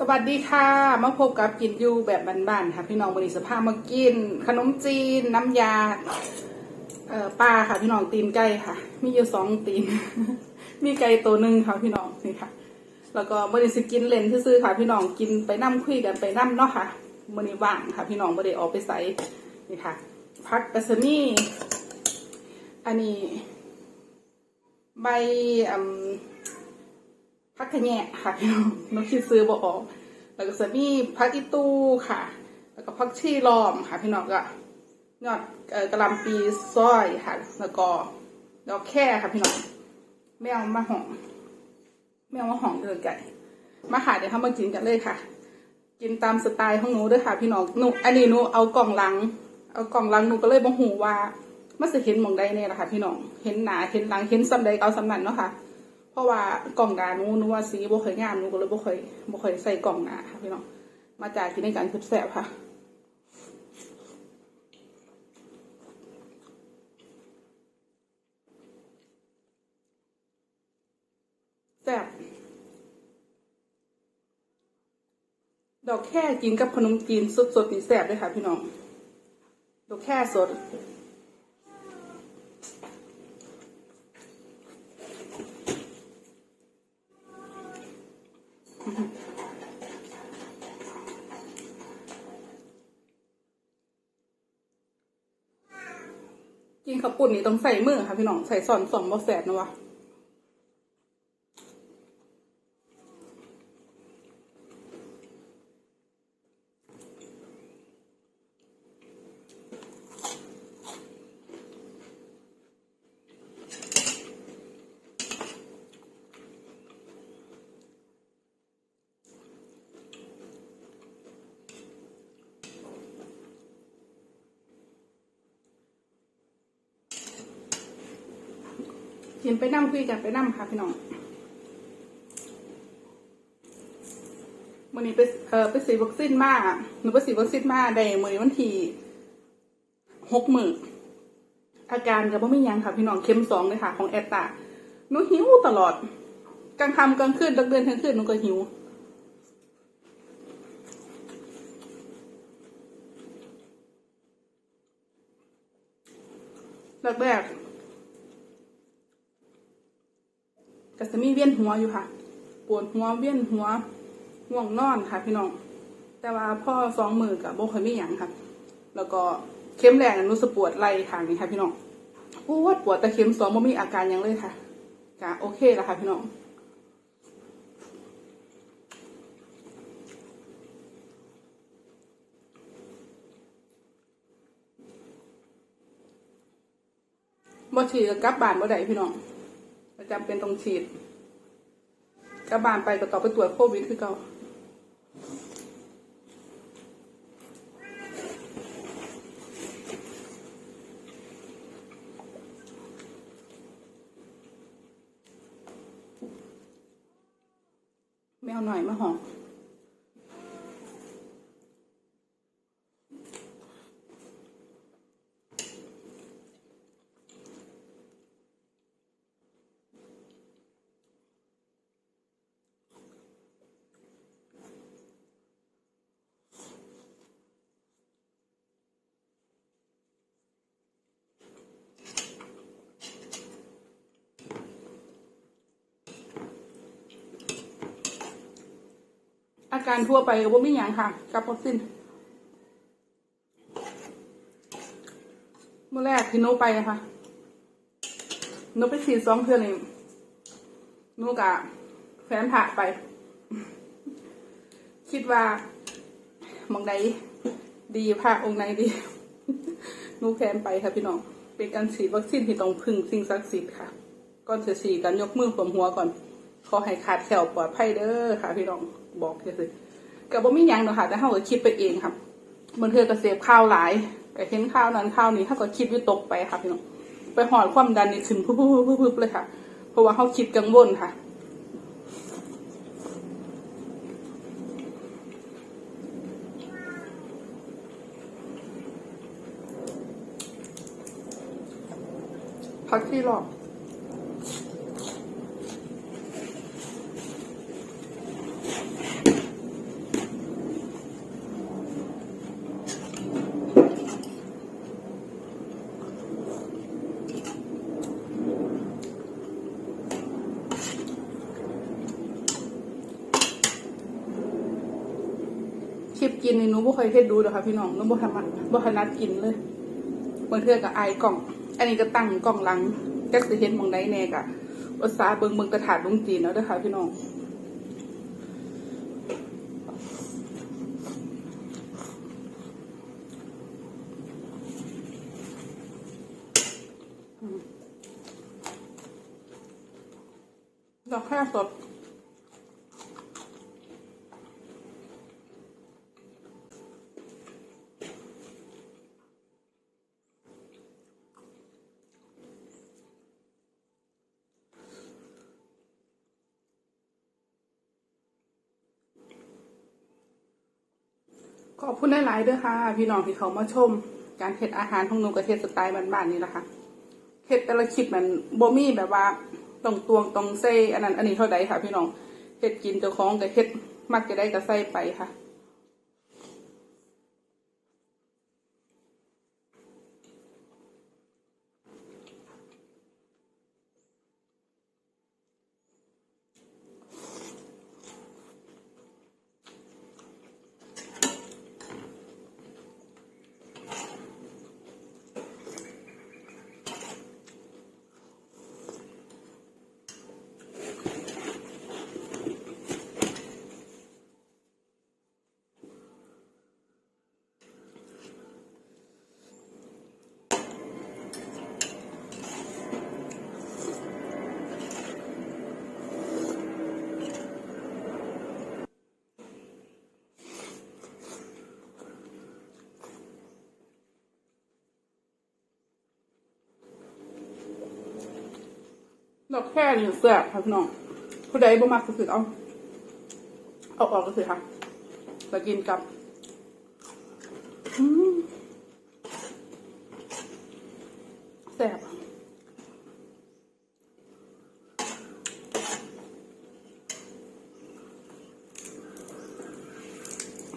สวัสดีค่ะ มาพบกับกินยูแบบบ้านๆค่ะ พี่น้องวันนี้สภาพมากิน ขนมจีน น้ำยาเอ่อปลาค่ะ พี่น้องตีนไก่ค่ะ มีอยู่สองตีน มีไก่ตัวหนึ่งค่ะพี่น้องนี่ค่ะ แล้วก็วันนี้สิกินเล่นซื่อค่ะ พี่น้องกินไปนั่คุยกันไปนั่เนาะค่ะวันนี้ว่างค่ะ พี่น้องไม่ได้ออกไปใส่นี่ค่ะพักกัสนี่อันนี้ใบอืม พักขะแยะค่ะพี่น้องน้องคิดซื้อบอกออกแล้วก็จะมีพักอีตู้ค่ะ แล้วก็พักชีลอมค่ะ พี่น้องก็ยอดกระลำปีซอยค่ะ แล้วก็ดอกแค่ค่ะพี่น้องแมวมาหองแมวมาหองเดินไก่มาค่ะเดี๋ยวทำมากินกันเลยค่ะ กินตามสไตล์ของหนูด้วยค่ะ พี่น้องหนูอันนี้หนูเอากล่องลัง เอากล่องลังหนูก็เลยบ่หูว่ามันจะเห็นหมองใดเนี่ยแหละค่ะ พี่น้องเห็นหนาเห็นหลังเห็นซ้ำใดเอาซ้ำนั้นเนาะค่ะ เพราะว่ากล่องหนาหนูหนูว่าสีบ่เคยงามหนูก็เลยบ่เคยบ่เคยใส่กล่องหนาค่ะพี่น้องมาจากกินในการแซ่บค่ะแซ่บดอกแค่กินกับขนมจีนสดๆนี่แซ่บเลยค่ะพี่น้อง ดอกแค่สด กินข้าวปุ่นนี่ต้องใส่มือค่ะพี่น้องใส่ซอนสองบอแสบนะวะ กินไปนั่งคุยกันไปนั่งค่ะพี่น้องวันนี้ไปเอ่อไปสีวัคซีนมาหนูไปสีวัคซีนมาได้มือนี้วันที่หกหมื่นอาการก็บ่ไม่ยังค่ะ พี่น้องเข็มสองเลยค่ะ ของแอตตาหนูหิวตลอดกลางค่ำกลางคืนกลางเดือนกลางคืนหนูก็หิวแรกๆ ก็จะมีเวียนหัวอยู่ค่ะ ปวดหัวเวียนหัวง่วงนอนค่ะ พี่น้อง แต่ว่าพ่อสองมือกับโบเคยไม่หยังค่ะ แล้วก็เข็มแรกนุสปวดไหล่ทางนี้ค่ะพี่น้องปวดปวดแต่เข็มสองบ่มีอาการยังเลยค่ะก็โอเคแล้วค่ะพี่น้องบ่ฉีดก็กลับบ้านบ่ได้พี่น้อง จำเป็นต้องฉีดกระบานไปก็ต่อไปตรวจโควิดคือเก่าแมวหน่อยมาหอม อาการทั่วไปก็บ่มีหยังค่ะกับวัคซีนเมื่อแรกที่หนูไปอะคะหนูไปฉีดสองเทื่อนี่หนูกะแฟนผ่าไป คิดว่ามองใดดีผ่าองค์ไหนดีหนูแฟนไปค่ะพี่น้องเป็นการฉีดวัคซีนที่ต้องพึ่งสิ่งศักดิ์สิทธิ์ค่ะ ก่อนจะฉีดกันยกมือขวมหัวก่อน ขอให้ขาดแถวปลอดภัยเด้อค่ะ พี่น้องบอกแค่สิก็บ่มีหยังหรอกค่ะแต่เฮาก็คิดไปเองครับมันเทือก็เสพข้าวหลายก็เห็นข้าวนั้นข้าวนี้เฮาก็คิดวิตกไปค่ะพี่น้องไปหอดความดันนี่ขึ้นพึบๆๆๆเลยค่ะ เพราะว่าเฮาคิดกังวลค่ะพักที่หลอก กินในหนูบ่เคยเฮ็ดดูดอกค่ะพี่น้องหนูบ่ทำบ่ถนัดกินเลยบางเทื่อก็อายกล่อง อันนี้ก็ตั้งกล่องหลังจักสิเห็นมองใดแน่ก็อุตสาเบิงเบิงกระถาดลุงจีนแล้วเด้อค่ะพี่น้องดอกแค่สด ขอบคุณหลายๆด้วยค่ะ พี่น้องที่เขามาชม การเฮ็ดอาหารของหนูกับเฮ็ดสไตล์บ้านๆนี่แหละค่ะเฮ็ดแต่ละคลิปมันบ่มีแบบว่าตรงตวงตรงเซอันนั้นอันนี้เท่าใดค่ะ พี่น้องเฮ็ดกินเจ้าของกับเฮ็ดมักจะได้ก็ใส่ไปค่ะ แค่นี่เสือกค่ะพี่น้องผู้ใดบ่มักก็คือเอา เอาออกก็คือค่ะจะกินกับแซ่บ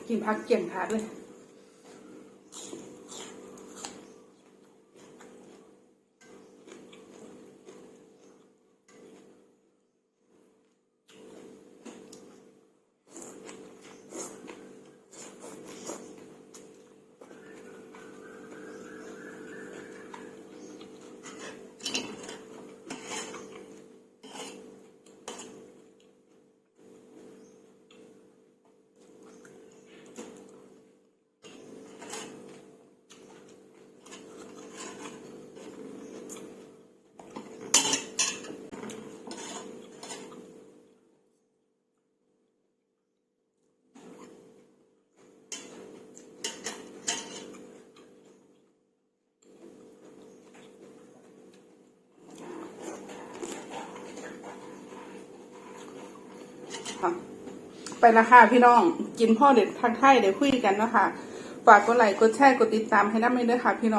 กินพักเกี่ยงทาดเลย ค่ะ ไปละค่ะพี่น้องกินพ่อเด็ดทางไทยเดี๋ยวคุยกันนะคะฝากกดไลค์กดแชร์กดติดตามให้น้ำไม่ด้วยค่ะพี่น้อง